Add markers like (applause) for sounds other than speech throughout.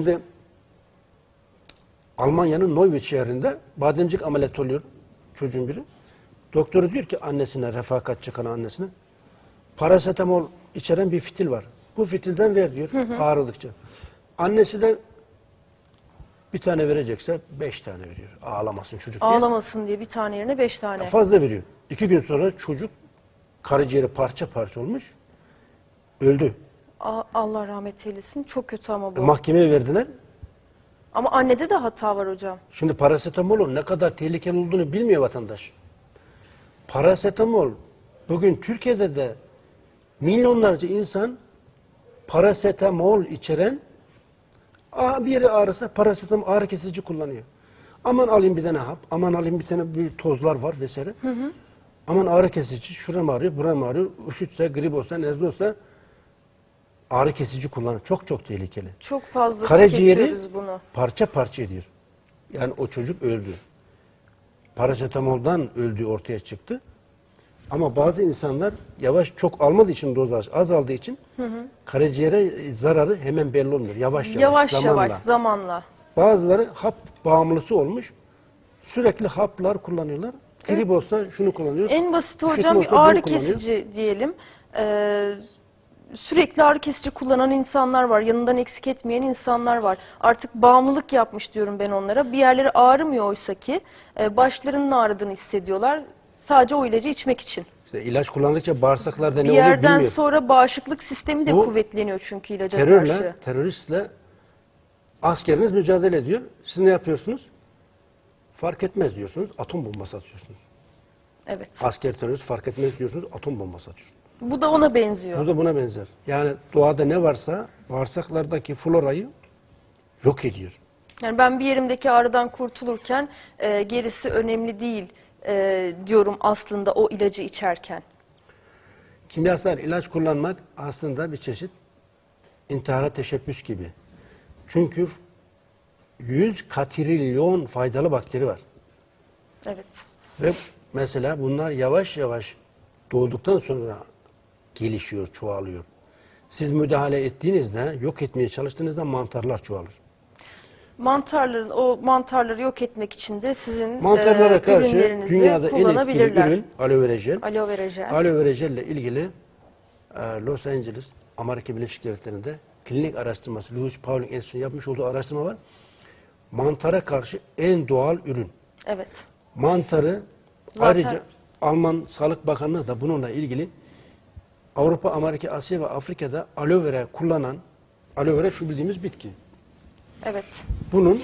Şimdi Almanya'nın Neuwied şehrinde bademcik ameliyat oluyor çocuğun biri. Doktoru diyor ki annesine, refakat çıkan annesine, parasetamol içeren bir fitil var. Bu fitilden ver diyor ağrıdıkça. Annesi de bir tane verecekse beş tane veriyor. Ağlamasın çocuk diye. Ağlamasın diye bir tane yerine beş tane. Fazla veriyor. İki gün sonra çocuk karaciğeri parça parça olmuş. Öldü. A- Allah rahmet eylesin. Çok kötü ama bu. Mahkemeye verdiler. ama annede de hata var hocam. Şimdi parasetamolun ne kadar tehlikeli olduğunu bilmiyor vatandaş. Parasetamol bugün Türkiye'de de milyonlarca insan parasetamol içeren bir yeri ağrısa parasetamol ağrı kesici kullanıyor. Aman alayım bir tane hap, aman alayım bir tane bir tozlar var vesaire. Aman ağrı kesici, şuram ağrıyor, buram ağrıyor, üşütse, grip olsa, nezle olsa ağrı kesici kullanıyor. Çok çok tehlikeli. Çok fazla Karaciğeri bunu. parça parça ediyor. Yani o çocuk öldü. Parasetamoldan öldüğü ortaya çıktı. Ama bazı insanlar yavaş çok almadığı için dozaj azaldığı için karaciğere zararı hemen belli olmuyor. Yavaş yavaş, Yavaş zamanla. yavaş zamanla. Bazıları hap bağımlısı olmuş. Sürekli haplar kullanıyorlar. Grip olsa şunu kullanıyor. En basit hocam bir ağrı kesici diyelim. Ee, sürekli ağrı kesici kullanan insanlar var. Yanından eksik etmeyen insanlar var. Artık bağımlılık yapmış diyorum ben onlara. Bir yerleri ağrımıyor oysa ki e, başlarının ağrıdığını hissediyorlar. Sadece o ilacı içmek için. İşte ilaç kullandıkça bağırsaklarda ne Bir olur yerden bilmiyor. sonra bağışıklık sistemi de Bu kuvvetleniyor çünkü ilaca terörle, karşı. teröristle askeriniz mücadele ediyor. Siz ne yapıyorsunuz? Fark etmez diyorsunuz. Atom bombası atıyorsunuz. Evet. Asker terörist fark etmez diyorsunuz. Atom bombası atıyorsunuz. Bu da ona benziyor. Bu da buna benzer. Yani doğada ne varsa bağırsaklardaki florayı yok ediyor. Yani ben bir yerimdeki ağrıdan kurtulurken e, gerisi önemli değil e, diyorum aslında o ilacı içerken. Kimyasal ilaç kullanmak aslında bir çeşit intihara teşebbüs gibi. Çünkü 100 katrilyon faydalı bakteri var. Evet. Ve mesela bunlar yavaş yavaş doğduktan sonra gelişiyor, çoğalıyor. Siz müdahale ettiğinizde, yok etmeye çalıştığınızda mantarlar çoğalır. Mantarları, o mantarları yok etmek için de sizin Mantarlara e, karşı ürünlerinizi dünyada en etkili kullanabilirler. ürün aloe vera jel. Aloe vera jel. Aloe vera jel ile ilgili e, Los Angeles, Amerika Birleşik Devletleri'nde klinik araştırması, Louis Pauling Enstitüsü'nün yapmış olduğu araştırma var. Mantara karşı en doğal ürün. Evet. Mantarı Zaten- ayrıca Alman Sağlık Bakanlığı da bununla ilgili Avrupa, Amerika, Asya ve Afrika'da aloe vera kullanan, aloe vera şu bildiğimiz bitki. Evet. Bunun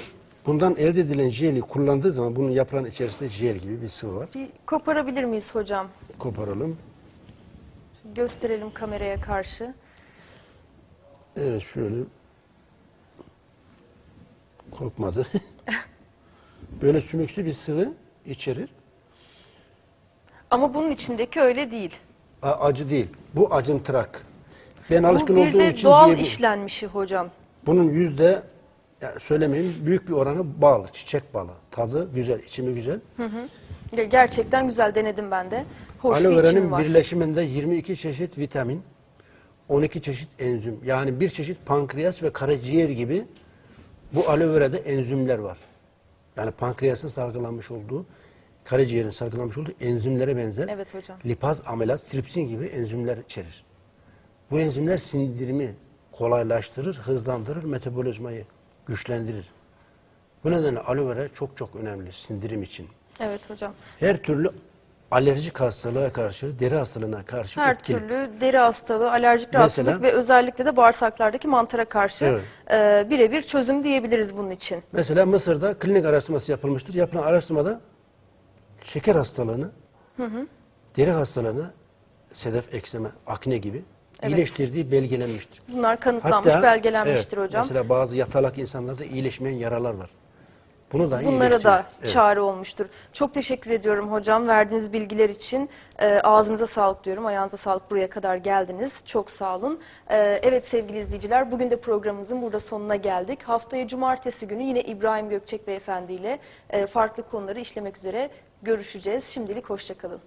bundan elde edilen jeli kullandığı zaman bunun yaprağın içerisinde jel gibi bir sıvı var. Bir koparabilir miyiz hocam? Koparalım. Gösterelim kameraya karşı. Evet şöyle. Kopmadı. (laughs) Böyle sümüksü bir sıvı içerir. Ama bunun içindeki öyle değil. A- acı değil. Bu acımtırak. Ben Bu alışkın bir olduğum de için doğal diyebilirim. işlenmişi hocam. Bunun yüzde ya söylemeyeyim büyük bir oranı bal, çiçek balı. Tadı güzel, içimi güzel. Ya Gerçekten güzel denedim ben de. Hoş Aloe bir içimi vera'nın var. birleşiminde 22 çeşit vitamin, 12 çeşit enzim. Yani bir çeşit pankreas ve karaciğer gibi bu aloe vera'da enzimler var. Yani pankreasın salgılanmış olduğu, karaciğerin salgılanmış olduğu enzimlere benzer. Evet hocam. Lipaz, amilaz, tripsin gibi enzimler içerir. Bu enzimler sindirimi kolaylaştırır, hızlandırır, metabolizmayı güçlendirir. Bu nedenle aloe vera çok çok önemli sindirim için. Evet hocam. Her türlü alerjik hastalığa karşı, deri hastalığına karşı Her etkili. türlü deri hastalığı, alerjik Mesela- rahatsızlık ve özellikle de bağırsaklardaki mantara karşı Evet. e, birebir çözüm diyebiliriz bunun için. Mesela Mısır'da klinik araştırması yapılmıştır. Yapılan araştırmada şeker hastalığını, deri hastalığını, sedef ekseme, akne gibi Evet. iyileştirdiği belgelenmiştir. Bunlar kanıtlanmış, belgelenmiştir evet, hocam. Mesela bazı yatalak insanlarda iyileşmeyen yaralar var. Bunu da Bunlara da. Evet. çare olmuştur. Çok teşekkür ediyorum hocam verdiğiniz bilgiler için. E, ağzınıza sağlık diyorum. Ayağınıza sağlık buraya kadar geldiniz. Çok sağ olun. E, evet sevgili izleyiciler bugün de programımızın burada sonuna geldik. Haftaya cumartesi günü yine İbrahim Gökçek Beyefendi ile e, farklı konuları işlemek üzere görüşeceğiz. Şimdilik hoşçakalın.